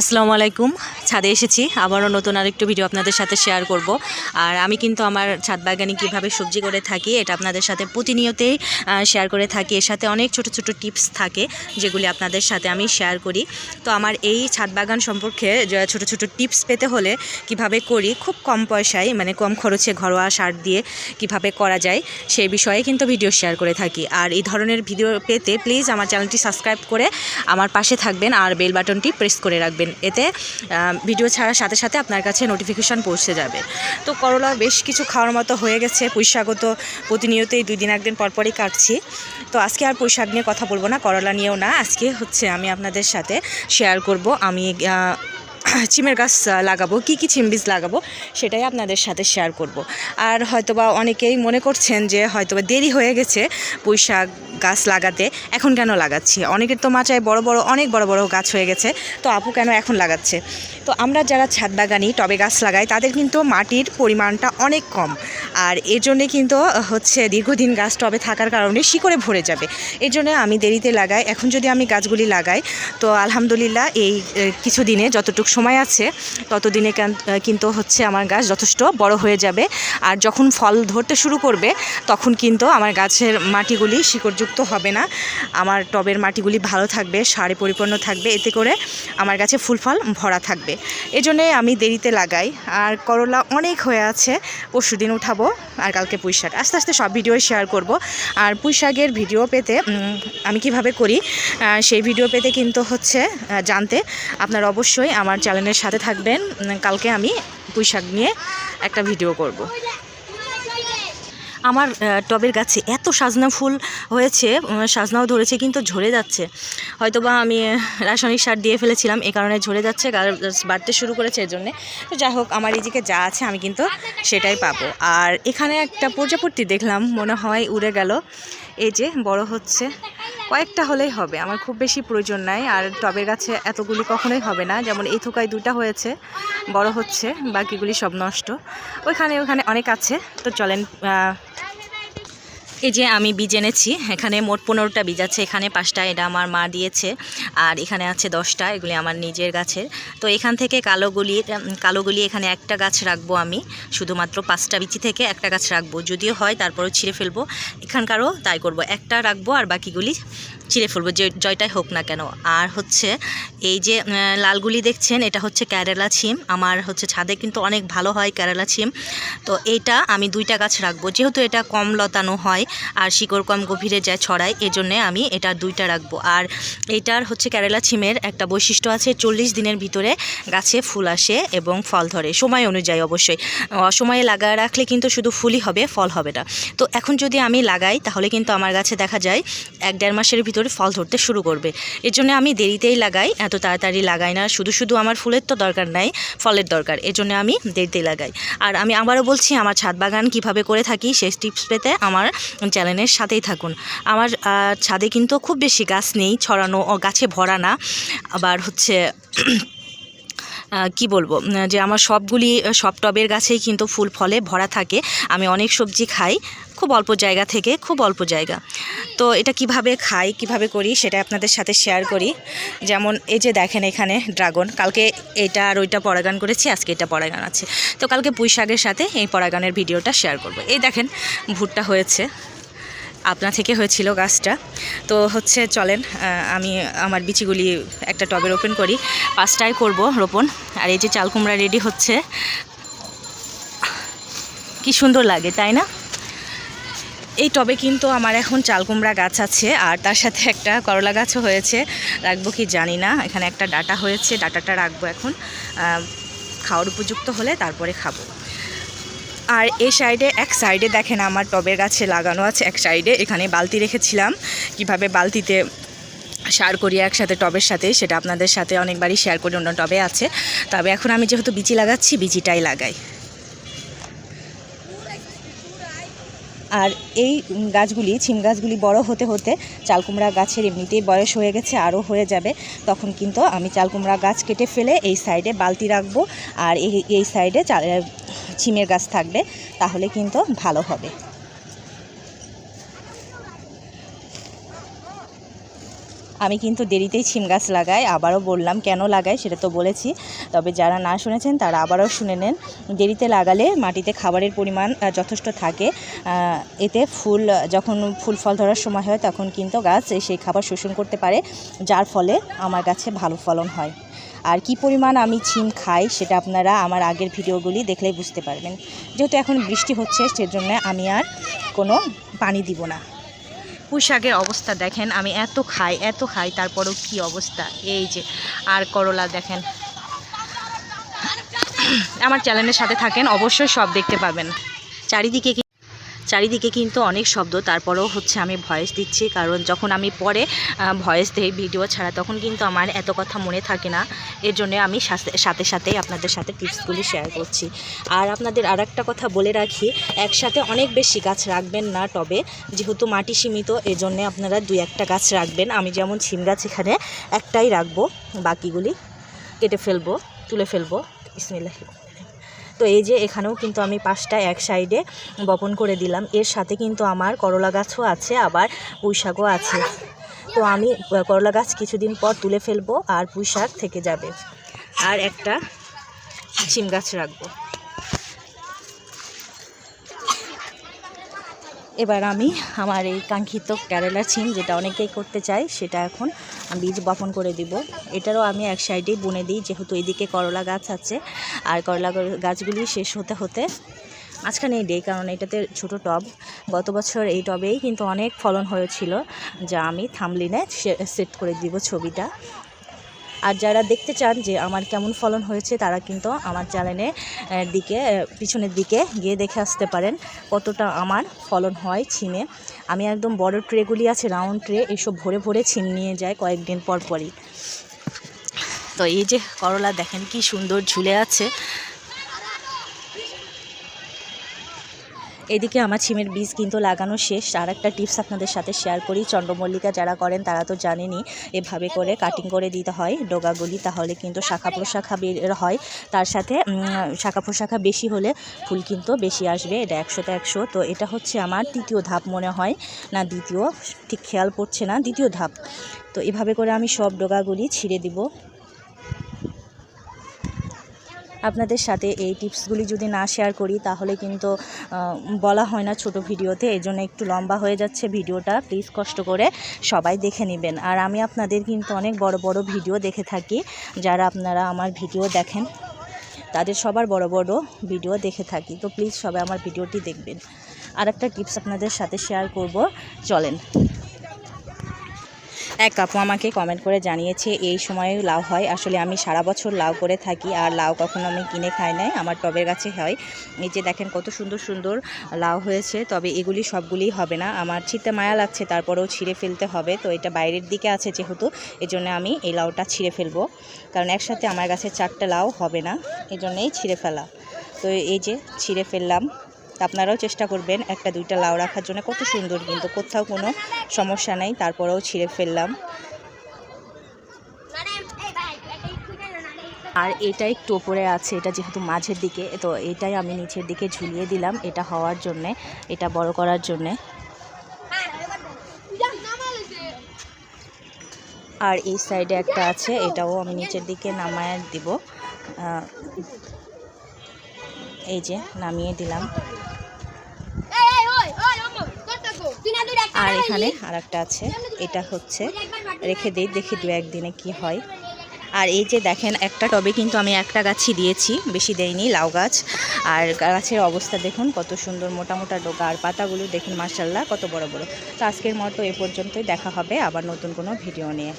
আসসালামু আলাইকুম, ছাদে এসেছি। আবারও নতুন আরেকটু ভিডিও আপনাদের সাথে শেয়ার করব। আর আমি কিন্তু আমার ছাদ বাগানে কীভাবে সবজি করে থাকি, এটা আপনাদের সাথে প্রতিনিয়তেই শেয়ার করে থাকি। এর সাথে অনেক ছোট ছোট টিপস থাকে, যেগুলি আপনাদের সাথে আমি শেয়ার করি। তো আমার এই ছাদ বাগান সম্পর্কে ছোট ছোট টিপস পেতে হলে কীভাবে করি, খুব কম পয়সায় মানে কম খরচে ঘরোয়া সার দিয়ে কীভাবে করা যায়, সেই বিষয়ে কিন্তু ভিডিও শেয়ার করে থাকি। আর এই ধরনের ভিডিও পেতে প্লিজ আমার চ্যানেলটি সাবস্ক্রাইব করে আমার পাশে থাকবেন, আর বেল বাটনটি প্রেস করে রাখবেন। এতে ভিডিও ছাড়ার সাথে সাথে আপনার কাছে নোটিফিকেশান পৌঁছে যাবে। তো করলা বেশ কিছু খাওয়ার মতো হয়ে গেছে। পুঁইশাকও প্রতিনিয়তই দুই দিন, একদিন পরপরই কাটছি। তো আজকে আর পুঁইশাক নিয়ে কথা বলব না, করলা নিয়েও না। আজকে হচ্ছে আমি আপনাদের সাথে শেয়ার করব। আমি চিমের গাছ লাগাবো, কি কি চিম বীজ লাগাবো, সেটাই আপনাদের সাথে শেয়ার করব। আর হয়তোবা অনেকেই মনে করছেন যে হয়তোবা দেরি হয়ে গেছে পুঁই শাক গাছ লাগাতে, এখন কেন লাগাচ্ছি? অনেকের তো মাচায় বড় বড়, অনেক বড় বড় গাছ হয়ে গেছে, তো আপু কেন এখন লাগাচ্ছে? তো আমরা যারা ছাদ বাগানি, টবে গাছ লাগাই, তাদের কিন্তু মাটির পরিমাণটা অনেক কম। আর এর জন্যে কিন্তু হচ্ছে দীর্ঘদিন গাছ টবে থাকার কারণে শিকড়ে ভরে যাবে। এর জন্য আমি দেরিতে লাগাই, এখন যদি আমি গাছগুলি লাগাই, তো আলহামদুলিল্লাহ এই কিছু দিনে যতটুকু সময় আছে, ততদিনে কেন- কিন্তু হচ্ছে আমার গাছ যথেষ্ট বড় হয়ে যাবে। আর যখন ফল ধরতে শুরু করবে, তখন কিন্তু আমার গাছের মাটিগুলি শিকড়যুক্ত হবে না। আমার টবের মাটিগুলি ভালো থাকবে, সারে পরিপূর্ণ থাকবে, এতে করে আমার গাছে ফুল ফল ভরা থাকবে। এজন্যে আমি দেরিতে লাগাই। আর করলা অনেক হয়ে আছে, পরশু দিন উঠাবো, আর কালকে পুঁই শাক। আস্তে আস্তে সব ভিডিও শেয়ার করব। আর পুঁই শাকের ভিডিও পেতে আমি কীভাবে করি সেই ভিডিও পেতে কিন্তু হচ্ছে জানতে। আপনারা অবশ্যই আমার চ্যানেলের সাথে থাকবেন। কালকে আমি পুঁই শাক নিয়ে একটা ভিডিও করব। আমার টবের গাছে এত সাজনা ফুল হয়েছে সাজনাও ধরেছে, কিন্তু ঝরে যাচ্ছে। হয়তোবা আমি রাসায়নিক সার দিয়ে ফেলেছিলাম এই কারণে ঝরে যাচ্ছে বাড়তে শুরু করেছে এর জন্যে। তো যাই হোক, আমার এইদিকে যা আছে, আমি কিন্তু সেটাই পাবো। আর এখানে একটা প্রজাপতি দেখলাম, মনে হয় উড়ে গেল। এই যে বড় হচ্ছে। কয়েকটা হলেই হবে, আমার খুব বেশি প্রয়োজন নাই, আর টবের গাছে এতগুলি কখনোই হবে না, যেমন এই থোকায় দুটা হয়েছে, বড় হচ্ছে, বাকিগুলি সব নষ্ট। ওইখানে ওখানে অনেক আছে, তো চলেন এই যে আমি বীজ এনেছি, এখানে মোট পনেরোটা বীজ আছে, এখানে পাঁচটা, এটা আমার মা দিয়েছে, আর এখানে আছে দশটা, এগুলি আমার নিজের গাছের। তো এখান থেকে কালোগুলি কালোগুলি এখানে একটা গাছ রাখব আমি, শুধুমাত্র পাঁচটা বিচি থেকে একটা গাছ রাখব। যদিও হয়, তারপরেও ছিঁড়ে ফেলব, এখানকারও তাই করব, একটা রাখব আর বাকিগুলি ছিঁড়ে ফেলব, যে জয়টাই হোক না কেন। আর হচ্ছে এই যে লালগুলি দেখছেন, এটা হচ্ছে কেরালা ছিম। আমার হচ্ছে ছাদে কিন্তু অনেক ভালো হয় কেরালা ছিম। তো এইটা আমি দুইটা গাছ রাখব। যেহেতু এটা কম লতানো হয় আর শিকড় কম গভীরে যায় ছড়ায়, এজন্যে আমি এটা দুইটা রাখব। আর এইটার হচ্ছে কেরালা ছিমের একটা বৈশিষ্ট্য আছে, চল্লিশ দিনের ভিতরে গাছে ফুল আসে এবং ফল ধরে, সময় অনুযায়ী অবশ্যই। অসময়ে লাগায় রাখলে কিন্তু শুধু ফুলই হবে, ফল হবে না। তো এখন যদি আমি লাগাই, তাহলে কিন্তু আমার গাছে দেখা যায়, এক দেড় মাসের ভিতরে ফল ধরতে শুরু করবে। এর জন্য আমি দেরিতেই লাগাই, এত তাড়াতাড়ি লাগাই না। শুধু শুধু আমার ফুলের তো দরকার নাই, ফলের দরকার। এর জন্য আমি দেরিতেই লাগাই। আর আমি আবারও বলছি, আমার ছাদ বাগান কীভাবে করে থাকি সেই টিপস পেতে আমার চ্যানেলের সাথেই থাকুন। আমার ছাদে কিন্তু খুব বেশি গাছ নেই, ছড়ানো ও গাছে ভরা না। আবার হচ্ছে কি বলব যে আমার সবগুলি সব টবের গাছেই কিন্তু ফুল ফলে ভরা থাকে। আমি অনেক সবজি খাই, খুব অল্প জায়গা থেকে, খুব অল্প জায়গা। তো এটা কীভাবে খাই, কীভাবে করি সেটা আপনাদের সাথে শেয়ার করি। যেমন এই যে দেখেন এখানে ড্রাগন, কালকে এটা আর ওইটা পরাগান করেছি, আজকে এটা পরাগান আছে। তো কালকে পুঁই শাকের সাথে এই পরাগানের ভিডিওটা শেয়ার করব। এই দেখেন, ভুট্টা হয়েছে। আপনা থেকে হয়েছিল গাছটা। তো হচ্ছে চলেন আমি আমার বিচিগুলি একটা টবে ওপেন করি। পাঁচটায় করব রোপণ। আর এই যে চাল কুমড়া রেডি হচ্ছে। কি সুন্দর লাগে, তাই না? এই টবে কিন্তু আমার এখন চাল কুমড়া গাছ আছে, আর তার সাথে একটা করলা গাছও হয়েছে। রাখব কি জানি না, এখানে একটা ডাটা হয়েছে, ডাটাটা রাখব এখন। খাওয়ার উপযুক্ত হলে তারপরে খাব। আর এই সাইডে, এক সাইডে দেখেন আমার টবের গাছে লাগানো আছে, এক সাইডে এখানে বালতি রেখেছিলাম। কীভাবে বালতিতে সার করি একসাথে টবের সাথে, সেটা আপনাদের সাথে অনেকবারই শেয়ার করি, অন্য টবে আছে। তবে এখন আমি যেহেতু বিচি লাগাচ্ছি, বিচিটাই লাগাই। আর এই গাছগুলি, ছিম গাছগুলি বড় হতে হতে চালকুমড়া গাছের এমনিতেই বয়স হয়ে গেছে, আরও হয়ে যাবে। তখন কিন্তু আমি চালকুমড়া গাছ কেটে ফেলে এই সাইডে বালতি রাখব আর এই এই সাইডে চাল ছিমের গাছ থাকবে, তাহলে কিন্তু ভালো হবে। আমি কিন্তু দেরিতেই ছিম গাছ লাগাই, আবারও বললাম কেন লাগাই সেটা তো বলেছি। তবে যারা না শুনেছেন তারা আবারও শুনে নেন। দেরিতে লাগালে মাটিতে খাবারের পরিমাণ যথেষ্ট থাকে। এতে ফুল, যখন ফুল ফল ধরার সময় হয় তখন কিন্তু গাছ সেই খাবার শোষণ করতে পারে, যার ফলে আমার গাছে ভালো ফলন হয়। আর কি পরিমাণ আমি ছিম খাই সেটা আপনারা আমার আগের ভিডিওগুলি দেখলেই বুঝতে পারবেন। যেহেতু এখন বৃষ্টি হচ্ছে সেজন্য আমি আর কোনো পানি দিব না। পুঁই শাকের অবস্থা দেখেন, আমি এত খাই এত খাই, তারপরেও কি অবস্থা? এই যে, আর করলা দেখেন। আমার চ্যানেলের সাথে থাকেন, অবশ্যই সব দেখতে পাবেন। চারিদিকে চারিদিকে কিন্তু অনেক শব্দ, তারপরেও হচ্ছে আমি ভয়েস দিচ্ছি, কারণ যখন আমি পরে ভয়েস দিই ভিডিও ছাড়া, তখন কিন্তু আমার এত কথা মনে থাকে না। এর জন্য আমি সাথে- সাথে, সাথেই আপনাদের সাথে টিপসগুলি শেয়ার করছি। আর আপনাদের আর কথা বলে রাখি, একসাথে অনেক বেশি গাছ রাখবেন না টবে, যেহেতু মাটি সীমিত, এর জন্য আপনারা দুই একটা গাছ রাখবেন। আমি যেমন ছিম গাছ এখানে একটাই রাখব, বাকিগুলি কেটে ফেলব, তুলে ফেলব, বিসমিল্লাহ। তো এই যে এখানেও কিন্তু আমি পাঁচটা এক সাইডে বপন করে দিলাম। এর সাথে কিন্তু আমার করলা গাছও আছে, আবার পুঁইশাকও আছে। তো আমি করলা গাছ কিছুদিন পর তুলে ফেলব আর পুঁই শাক থেকে যাবে। আর একটা সিম গাছ রাখব। এবার আমি আমার এই কাঙ্ক্ষিত কেরালা ছিম, যেটা অনেকেই করতে চায়, সেটা এখন বীজ বপন করে দিব। এটারও আমি এক সাইডেই বুনে দিই, যেহেতু এদিকে করলা গাছ আছে, আর করলা গাছগুলি শেষ হতে হতে মাঝখানেই দেই, কারণ এটাতে ছোট টব। গত বছর এই টবেই কিন্তু অনেক ফলন হয়েছিল, যা আমি থামলিনে সেট করে দিব ছবিটা। আর যারা দেখতে চান যে আমার কেমন ফলন হয়েছে, তারা কিন্তু আমার চ্যানেলে দিকে পিছনের দিকে গিয়ে দেখে আসতে পারেন কতটা আমার ফলন হয় ছিমে আমি একদম বড় ট্রেগুলি আছে, রাউন্ড ট্রে, এসব ভরে ভরে ছিম নিয়ে যায় কয়েকদিন পর পরই। তো এই যে করলা, দেখেন কি সুন্দর ঝুলে আছে। এদিকে আমার ছিমের বীজ কিন্তু লাগানো শেষ। আর একটা টিপস আপনাদের সাথে শেয়ার করি। চন্দ্রমল্লিকা যারা করেন, তারা তো জানেনই, এভাবে করে কাটিং করে দিতে হয় ডোগাগুলি, তাহলে কিন্তু শাখা প্রশাখা বের হয়। তার সাথে শাখা প্রশাখা বেশি হলে ফুল কিন্তু বেশি আসবে। এটা একশোতে একশো। তো এটা হচ্ছে আমার তৃতীয় ধাপ মনে হয়। না, দ্বিতীয়, ঠিক খেয়াল পড়ছে না, দ্বিতীয় ধাপ। তো এভাবে করে আমি সব ডোগাগুলি ছিঁড়ে দিব। আপনাদের সাথে এই টিপসগুলি যদি না শেয়ার করি, তাহলে কিন্তু বলা হয় না ছোট ভিডিওতে। এই জন্য একটু লম্বা হয়ে যাচ্ছে ভিডিওটা। প্লিজ কষ্ট করে সবাই দেখে নেবেন। আর আমি আপনাদের কিন্তু অনেক বড় বড় ভিডিও দেখে থাকি। যারা আপনারা আমার ভিডিও দেখেন, তাদের সবার বড় বড় ভিডিও দেখে থাকি। তো প্লিজ সবাই আমার ভিডিওটি দেখবেন। আর একটা টিপস আপনাদের সাথে শেয়ার করব। চলেন। এক আপু আমাকে কমেন্ট করে জানিয়েছে, এই সময়ে লাউ হয়। আসলে আমি সারা বছর লাউ করে থাকি আর লাউ কখনো আমি কিনে খাই নাই। আমার টবের গাছে হয়। এই যে দেখেন কত সুন্দর সুন্দর লাউ হয়েছে। তবে এগুলি সবগুলি হবে না। আমার ছিটতে মায়া লাগছে, তারপরেও ছিঁড়ে ফেলতে হবে। তো এটা বাইরের দিকে আছে যেহেতু এই জন্য আমি এই লাউটা ছিঁড়ে ফেলব। কারণ একসাথে আমার গাছে চারটে লাউ হবে না। এই জন্যই ছিঁড়ে ফেলা। তো এই যে ছিঁড়ে ফেললাম। তা আপনারাও চেষ্টা করবেন একটা দুইটা লাউ রাখার জন্য। কত সুন্দর কিন্তু, কোথাও কোনো সমস্যা নেই, তারপরেও ছিঁড়ে ফেললাম। আর এটা একটু ওপরে আছে, এটা যেহেতু মাঝের দিকে, তো এটাই আমি নিচের দিকে ঝুলিয়ে দিলাম, এটা হওয়ার জন্যে, এটা বড় করার জন্যে। আর এই সাইডে একটা আছে, এটাও আমি নিচের দিকে নামায় দিব। এই যে, নামিয়ে দিলাম। আর এখানে আর। একটা আছে এটা হচ্ছে রেখে দিই দেখি দু একদিনে কি হয়। আর এই যে দেখেন একটা টবে কিন্তু আমি একটা গাছই দিয়েছি বেশি দেইনি লাউ গাছ। আর গাছের অবস্থা দেখুন কত সুন্দর মোটা মোটা ডোকা আর পাতাগুলো দেখুন মার্শাল্লাহ কত বড় বড়। তো আজকের মতো এ পর্যন্তই দেখা হবে আবার নতুন কোনো ভিডিও নিয়ে।